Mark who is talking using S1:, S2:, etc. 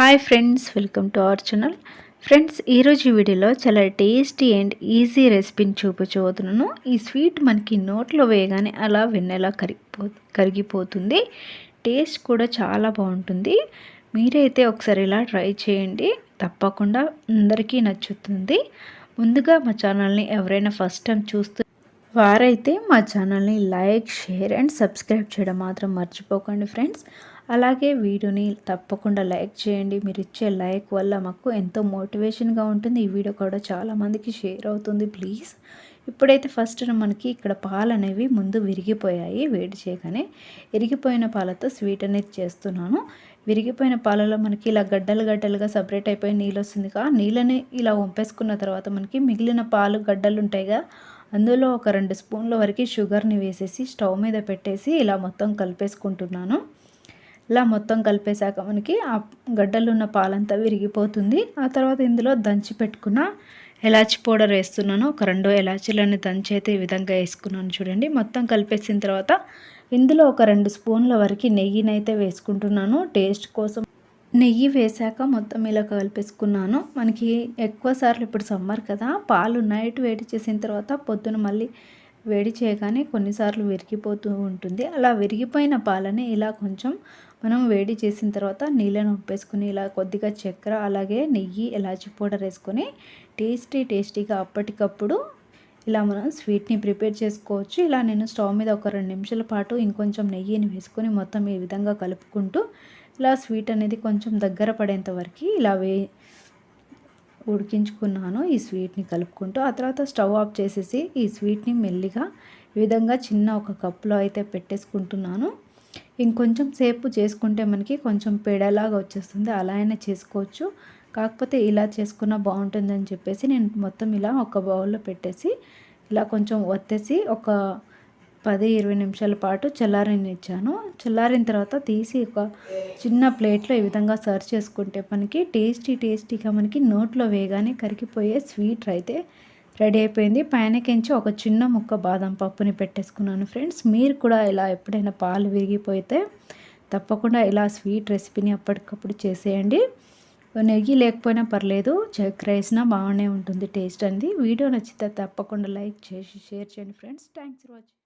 S1: Hi friends welcome to our channel friends ఈరోజు వీడియోలో చాలా టేస్టీ అండ్ ఈజీ రెసిపీని చూపించబోతున్నాను ఈ స్వీట్ మనకి నోట్లో వేయగానే అలా వెన్నెలా కరిగిపో కరిగిపోతుంది. టేస్ట్ కూడా చాలా బాగుంటుంది. మీరైతే ఒకసారి ఇలా ట్రై చేయండి. తప్పకుండా అందరికీ నచ్చుతుంది. ముందుగా మా ఛానల్ని ఎవరైనా ఫస్ట్ టైం చూస్తూ వారైతే మా ఛానల్ని లైక్ షేర్ అండ్ సబ్స్క్రైబ్ చేయడం మాత్రం మర్చిపోకండి ఫ్రెండ్స్. అలాగే వీడియోని తప్పకుండా లైక్ చేయండి. మీరు ఇచ్చే లైక్ వల్ల మాకు ఎంతో మోటివేషన్గా ఉంటుంది. ఈ వీడియో కూడా చాలామందికి షేర్ అవుతుంది. ప్లీజ్. ఇప్పుడైతే ఫస్ట్ మనకి ఇక్కడ పాలు అనేవి ముందు విరిగిపోయాయి. వేడి చేయగానే విరిగిపోయిన పాలతో స్వీట్ అనేది చేస్తున్నాను. విరిగిపోయిన పాలలో మనకి ఇలా గడ్డలు గడ్డలుగా సపరేట్ అయిపోయి నీళ్ళు వస్తుంది. కా నీళ్ళని ఇలా వంపేసుకున్న తర్వాత మనకి మిగిలిన పాలు గడ్డలు ఉంటాయిగా. అందులో ఒక రెండు స్పూన్ల వరకు షుగర్ని వేసేసి స్టవ్ మీద పెట్టేసి ఇలా మొత్తం కలిపేసుకుంటున్నాను. ఇలా మొత్తం కలిపేశాక మనకి ఆ గడ్డలు ఉన్న పాలంతా విరిగిపోతుంది. ఆ తర్వాత ఇందులో దంచి పెట్టుకున్న ఎలాచి పౌడర్ వేస్తున్నాను. ఒక రెండు ఎలాచీలని దంచి అయితే ఈ విధంగా వేసుకున్నాను చూడండి. మొత్తం కలిపేసిన తర్వాత ఇందులో ఒక రెండు స్పూన్ల వరకు నెయ్యినైతే వేసుకుంటున్నాను. టేస్ట్ కోసం నెయ్యి వేసాక మొత్తం ఇలా కలిపేసుకున్నాను. మనకి ఎక్కువ సార్లు ఇప్పుడు సమ్మర్ కదా పాలు నైట్ వేడి చేసిన తర్వాత పొద్దున మళ్ళీ వేడి చేయగానే కొన్నిసార్లు విరిగిపోతూ ఉంటుంది. అలా విరిగిపోయిన పాలని ఇలా కొంచెం మనం వేడి చేసిన తర్వాత నీళ్ళను ఉప్పేసుకుని ఇలా కొద్దిగా చక్కెర అలాగే నెయ్యి ఇలాచి పౌడర్ వేసుకొని టేస్టీ టేస్టీగా అప్పటికప్పుడు ఇలా మనం స్వీట్ని ప్రిపేర్ చేసుకోవచ్చు. ఇలా నేను స్టవ్ మీద ఒక రెండు నిమిషాల పాటు ఇంకొంచెం నెయ్యిని వేసుకొని మొత్తం ఈ విధంగా కలుపుకుంటూ ఇలా స్వీట్ అనేది కొంచెం దగ్గర పడేంత వరకు ఇలా వే ఉడికించుకున్నాను ఈ స్వీట్ని కలుపుకుంటూ. ఆ తర్వాత స్టవ్ ఆఫ్ చేసేసి ఈ స్వీట్ని మెల్లిగా ఈ విధంగా చిన్న ఒక కప్లో అయితే పెట్టేసుకుంటున్నాను. ఇంకొంచెం సేపు చేసుకుంటే మనకి కొంచెం పేడలాగా వచ్చేస్తుంది. అలా అయినా చేసుకోవచ్చు. కాకపోతే ఇలా చేసుకున్న బాగుంటుందని చెప్పేసి నేను మొత్తం ఇలా ఒక బౌల్లో పెట్టేసి ఇలా కొంచెం ఒత్తేసి ఒక పది ఇరవై నిమిషాల పాటు చల్లారనిచ్చాను. చల్లారిన తర్వాత తీసి ఒక చిన్న ప్లేట్లో ఈ విధంగా సర్వ్ చేసుకుంటే మనకి టేస్టీ టేస్టీగా మనకి నోట్లో వేగానే కరిగిపోయే స్వీట్ అయితే రెడీ అయిపోయింది. పైనకించి ఒక చిన్న ముక్క బాదం పప్పుని పెట్టేసుకున్నాను ఫ్రెండ్స్. మీరు కూడా ఇలా ఎప్పుడైనా పాలు విరిగిపోతే తప్పకుండా ఇలా స్వీట్ రెసిపీని అప్పటికప్పుడు చేసేయండి. నెయ్యి లేకపోయినా పర్లేదు చక్కెర వేసినా బాగానే ఉంటుంది టేస్ట్ అనేది వీడియో నచ్చితే తప్పకుండా లైక్ చేసి షేర్ చేయండి ఫ్రెండ్స్. Thanks for watching.